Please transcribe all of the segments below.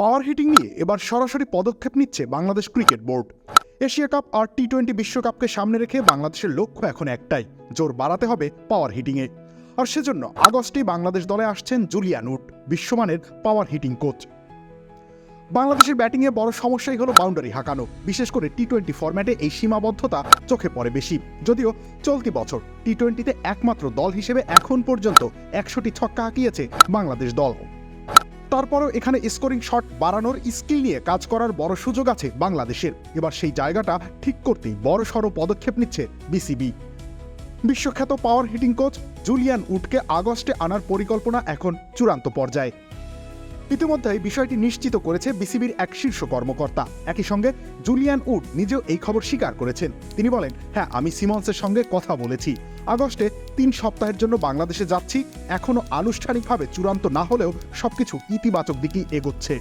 পাওয়ার heating নিয়ে এবার সরাসরি পদক্ষেপ নিচ্ছে Bangladesh cricket board. Asia cup আর টি টোয়েন্টি বিশ্বকাপকে সামনে রেখে বাংলাদেশের লক্ষ্য এখন একটাই, জোর বাড়াতে হবে পাওয়ার হিটিংয়ে। আর সেজন্য আগস্টেই বাংলাদেশ দলে আসছেন জুলিয়ান উড বিশ্বমানের পাওয়ার হিটিং কোচ। বাংলাদেশের ব্যাটিংয়ে বড় সমস্যাই হলো বাউন্ডারি হাঁকানো, বিশেষ করে টি টোয়েন্টি ফরম্যাটে এই সীমাবদ্ধতা চোখে পড়ে বেশি। যদিও চলতি বছর টি টোয়েন্টিতে একমাত্র দল হিসেবে এখন পর্যন্ত একশোটি ছক্কা হাঁকিয়েছে বাংলাদেশ দল। তারপরও এখানে স্কোরিং শট বাড়ানোর স্কিল নিয়ে কাজ করার বড় সুযোগ আছে বাংলাদেশের। এবার সেই জায়গাটা ঠিক করতেই বড়সড় পদক্ষেপ নিচ্ছে বিসিবি। বিশ্বখ্যাত পাওয়ার হিটিং কোচ জুলিয়ান উডকে আগস্টে আনার পরিকল্পনা এখন চূড়ান্ত পর্যায়ে। ইতিমধ্যেই বিষয়টি নিশ্চিত করেছে বিসিবির এক শীর্ষ কর্মকর্তা। একই সঙ্গে জুলিয়ান উড নিজেও এই খবর স্বীকার করেছেন। তিনি বলেন হ্যাঁ আমি সিমন্সের সঙ্গে কথা বলেছি। আগস্টে তিন সপ্তাহের জন্য বাংলাদেশে যাচ্ছি। এখনও আনুষ্ঠানিকভাবে চূড়ান্ত না হলেও সবকিছু ইতিবাচক দিকেই এগোচ্ছে।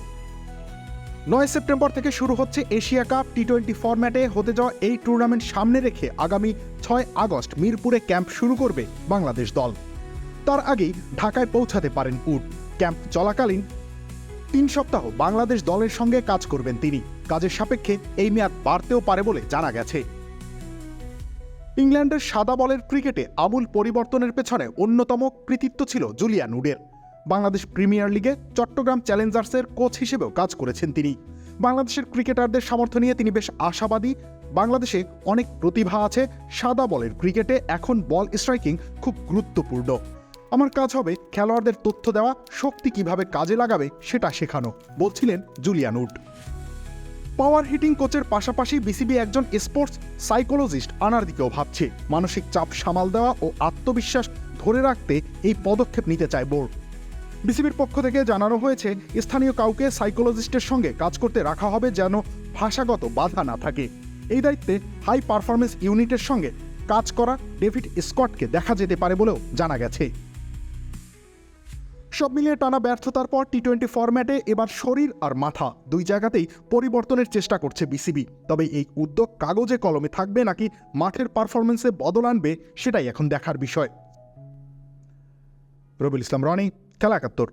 নয় সেপ্টেম্বর থেকে শুরু হচ্ছে এশিয়া কাপ টি টোয়েন্টি ফরম্যাটে হতে যাওয়া এই টুর্নামেন্ট সামনে রেখে আগামী ছয় আগস্ট মিরপুরে ক্যাম্প শুরু করবে বাংলাদেশ দল। তার আগেই ঢাকায় পৌঁছাতে পারেন উড ক্যাম্প চলাকালীন তিন সপ্তাহ বাংলাদেশ দলের সঙ্গে কাজ করবেন তিনি। কাজের সাপেক্ষে এই মেয়াদ বাড়তেও পারে বলে জানা গেছে। ইংল্যান্ডের সাদা বলের ক্রিকেটে আমূল পরিবর্তনের পেছনে অন্যতম কৃতিত্ব ছিল জুলিয়ান উডের। বাংলাদেশ প্রিমিয়ার লিগে চট্টগ্রাম চ্যালেঞ্জার্সের কোচ হিসেবেও কাজ করেছেন তিনি। বাংলাদেশের ক্রিকেটারদের সামর্থ্য নিয়ে তিনি বেশ আশাবাদী। বাংলাদেশে অনেক প্রতিভা আছে। সাদা বলের ক্রিকেটে এখন বল স্ট্রাইকিং খুব গুরুত্বপূর্ণ। আমার কাজ হবে খেলোয়াড়দের তথ্য দেওয়া, শক্তি কীভাবে কাজে লাগাবে সেটা শেখানো, বলছিলেন জুলিয়ান উড। পাওয়ার হিটিং কোচের পাশাপাশি বিসিবি একজন স্পোর্টস সাইকোলজিস্ট আনার দিকেও ভাবছে, মানসিক চাপ সামাল দেওয়া ও আত্মবিশ্বাস ধরে রাখতে এই পদক্ষেপ নিতে চায় বোর্ড। বিসিবির পক্ষ থেকে জানানো হয়েছে, স্থানীয় কাউকে সাইকোলজিস্টের সঙ্গে কাজ করতে রাখা হবে যেন ভাষাগত বাধা না থাকে। এই দায়িত্বে হাই পারফরমেন্স ইউনিটের সঙ্গে কাজ করা ডেভিড স্কটকে দেখা যেতে পারে বলেও জানা গেছে। সব মিলিয়ে টানা ব্যর্থতার পর টি টোয়েন্টি ফরম্যাটে এবার শরীর আর মাথা দুই জায়গাতেই পরিবর্তনের চেষ্টা করছে বিসিবি তবে এই উদ্যোগ কাগজে কলমে থাকবে নাকি মাঠের পারফরমেন্সে বদল আনবে সেটাই এখন দেখার বিষয়। রবিল ইসলাম রনি খেলা একাত্তর